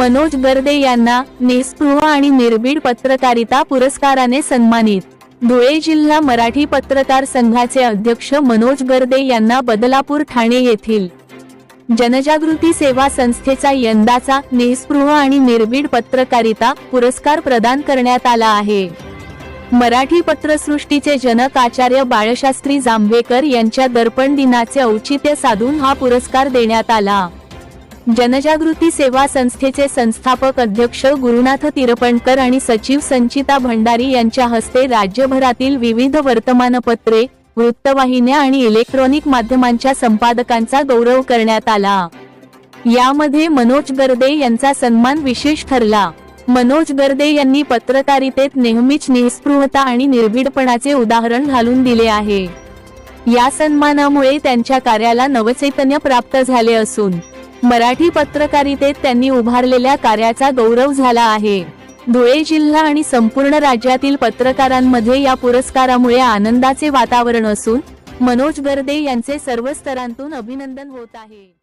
मनोज गर्दे यांना निस्पृह आणि निर्भीड पत्रकारिता पुरस्काराने सन्मानित. धुळे जिल्हा मराठी पत्रकार संघाचे अध्यक्ष मनोज गर्दे यांना बदलापूर ठाणे येथील जनजागृती सेवा संस्थेचा यंदाचा निस्पृह आणि निर्भीड पत्रकारिता पुरस्कार प्रदान करण्यात आला आहे. मराठी पत्रसृष्टीचे जनक आचार्य बाळशास्त्री जांभेकर यांच्या दर्पण दिनाचे औचित्य साधून हा पुरस्कार देण्यात आला. जनजागृती सेवा संस्थेचे संस्थापक अध्यक्ष गुरुनाथ तिरपणकर आणि सचिव संचिता भंडारी यांच्या हस्ते राज्यभरातील विविध वर्तमानपत्रे वृत्तवाहिन्या आणि इलेक्ट्रॉनिक माध्यमांच्या संपादकांचा गौरव करण्यात आला. यामध्ये मनोज गर्दे यांचा सन्मान विशेष ठरला. मनोज गर्दे यांनी पत्रकारितेत नेहमीच निस्पृहता आणि निर्भीडपणाचे उदाहरण घालून दिले आहे. या सन्मानामुळे त्यांच्या कार्याला नवचैतन्य प्राप्त झाले असून मराठी पत्रकारितेत त्यांनी उभारलेल्या कार्याचा गौरव झाला आहे. धुळे जिल्हा आणि संपूर्ण राज्यातील पत्रकारांमध्ये या पुरस्कारामुळे आनंदाचे वातावरण असून मनोज गर्दे यांचे सर्व स्तरांतून अभिनंदन होत आहे.